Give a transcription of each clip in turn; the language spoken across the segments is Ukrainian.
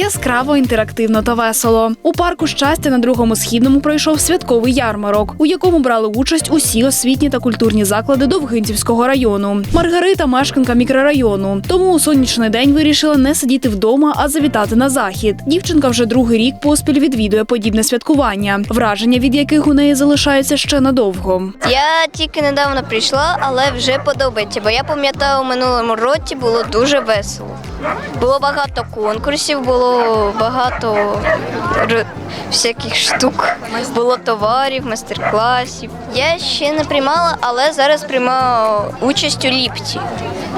Яскраво, інтерактивно та весело. У парку щастя на другому східному пройшов святковий ярмарок, у якому брали участь усі освітні та культурні заклади Довгинцівського району. Маргарита мешканка мікрорайону. Тому у сонячний день вирішила не сидіти вдома, а завітати на захід. Дівчинка вже другий рік поспіль відвідує подібне святкування, враження від яких у неї залишаються ще надовго. Я тільки недавно прийшла, але вже подобається, бо я пам'ятаю, у минулому році було дуже весело. Було багато конкурсів, було багато всяких штук, було товарів, майстер-класів. Я ще не приймала, але зараз приймаю участь у ліпті.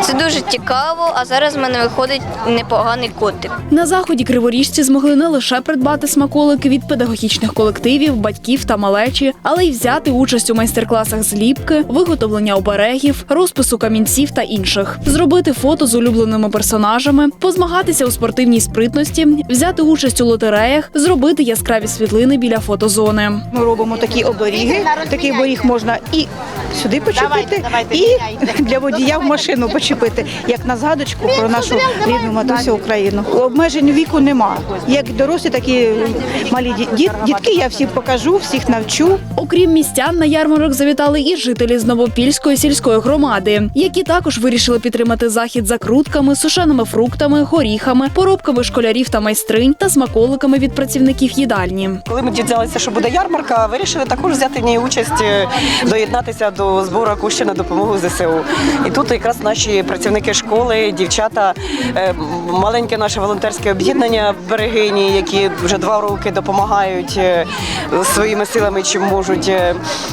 Це дуже цікаво, а зараз в мене виходить непоганий котик. На заході криворіжці змогли не лише придбати смаколики від педагогічних колективів, батьків та малечі, але й взяти участь у майстер-класах зліпки, виготовлення оберегів, розпису камінців та інших, зробити фото з улюбленими персонажами, позмагатися у спортивній спритності, взяти участь у лотереях, зробити яскраві світлини біля фотозони. Ми робимо такі оберіги. Такий оберіг можна і сюди почепити, і для водія в машину почепити, як на згадочку про нашу рідну матусю Україну. Обмежень віку нема. Як дорослі, так і малі діт, дітки. Я всіх покажу, всіх навчу. Окрім містян, на ярмарок завітали і жителі з Новопільської сільської громади, які також вирішили підтримати захід закрутками, сушеними фруктами, горіхами, поробками школярів та майстринь та смаколиками від працівників їдальні. Коли ми дізналися, що буде ярмарка, вирішили також взяти в ній участь, е, доєднатися до збору коштів на допомогу ЗСУ. І тут якраз наші працівники школи, дівчата, е, маленьке наше волонтерське об'єднання берегині, які вже два роки допомагають е, своїми силами, чим можуть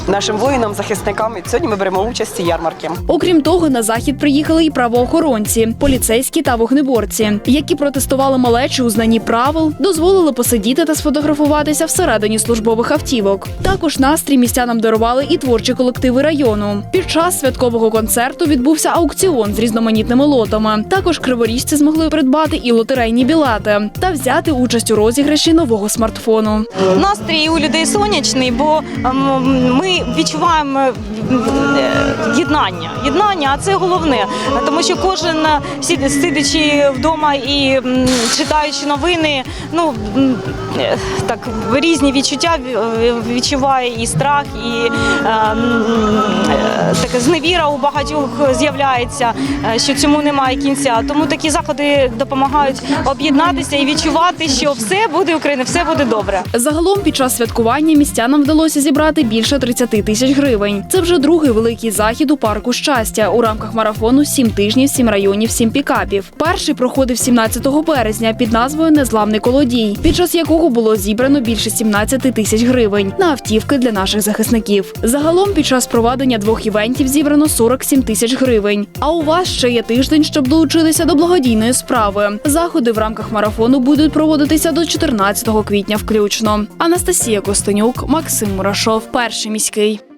нашим воїнам, захисникам. І сьогодні ми беремо участь у цій ярмарці. Окрім того, на захід приїхали і правоохоронці, поліцейські та вогнеборці, які протестували малечу у знанні правил, дозволили посидіти та сфотографуватися всередині службових автівок. Також настрій містянам дарували і творчі колективи району. Під час святкового концерту відбувся аукціон з різноманітними лотами. Також криворіжці змогли придбати і лотерейні білети та взяти участь у розіграші нового смартфону. Настрій у людей сонячний, бо ем, ми відчуваємо е, єднання. Єднання, а це головне, тому що кожен е, сидячи вдома і читаючи новини, ну е, так різні відчуття відчуває і страх, і е, е, така зневіра у багатьох з'являється, е, що цьому немає кінця. Тому такі заходи допомагають об'єднатися і відчувати, що все буде Україна, все буде добре. Загалом під час святкування містянам вдалося зібрати більше 30 тисяч гривень. Це вже другий великий захід у парку щастя у рамках марафону «Сім тижнів, сім районів, сім пікапів. Перший проходив 17 березня під назвою Незламний колодій, під час якого було зібрано більше 17 тисяч гривень на автівки для наших захисників. Загалом під час проведення двох івентів зібрано 47 тисяч гривень. А у вас ще є тиждень, щоб долучитися до благодійної справи. Заходи в рамках марафону будуть проводитися до 14 квітня включно. Анастасія Костенюк, Максим Мурашов, перший міський.